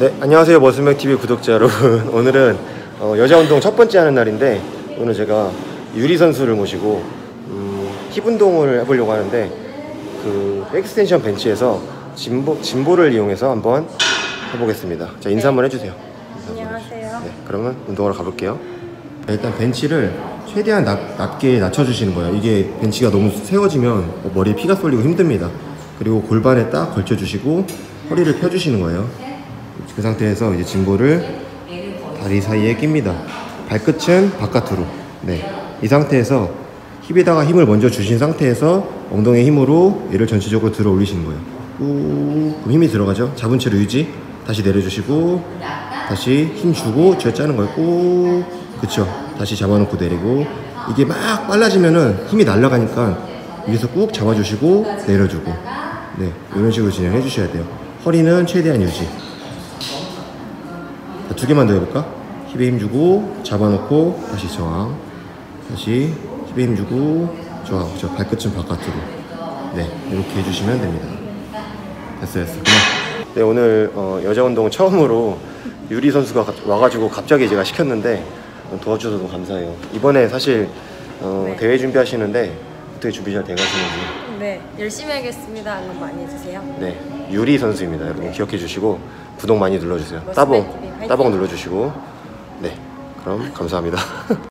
네, 안녕하세요. 머스맥 TV 구독자 여러분. 오늘은 어, 여자 운동 첫 번째 하는 날인데 오늘 제가 유리 선수를 모시고 음, 힙 운동을 해보려고 하는데 그 엑스텐션 벤치에서 진보 진보를 이용해서 한번 해보겠습니다. 자 인사 한번 해주세요. 인사 한번 안녕하세요. 해주세요. 네, 그러면 운동하러 가볼게요. 일단 벤치를 최대한 낮, 낮게 낮춰주시는 거예요. 이게 벤치가 너무 세워지면 머리에 피가 쏠리고 힘듭니다. 그리고 골반에 딱 걸쳐주시고 허리를 펴주시는 거예요. 그 상태에서 이제 짐볼을 다리 사이에 낍니다. 발끝은 바깥으로. 네. 이 상태에서 힙에다가 힘을 먼저 주신 상태에서 엉덩이 힘으로 얘를 전체적으로 들어 올리시는 거예요. 꾹. 그럼 힘이 들어가죠. 잡은 채로 유지. 다시 내려주시고 다시 힘 주고 쥐어 짜는 거예요. 꾹. 그쵸. 다시 잡아놓고 내리고 이게 막 빨라지면은 힘이 날아가니까 여기서 꾹 잡아주시고 내려주고 네 이런 식으로 진행해 주셔야 돼요. 허리는 최대한 유지. 자, 두 개만 더 해볼까? 힙에 힘 주고 잡아놓고 다시 저항 다시 힙에 힘 주고 저항 저 발끝은 바깥으로 네 이렇게 해주시면 됩니다 됐어 됐어 그만 네 오늘 어, 여자 운동 처음으로 유리 선수가 가- 와가지고 갑자기 제가 시켰는데 어, 도와주셔서 너무 감사해요 이번에 사실 어, 네. 대회 준비하시는데 어떻게 준비 잘 돼가시는지 네, 열심히 하겠습니다. 응원 많이 해주세요. 네, 유리 선수입니다. 여러분 기억해 주시고 구독 많이 눌러주세요. 따봉! 따봉 눌러주시고 네, 그럼 감사합니다.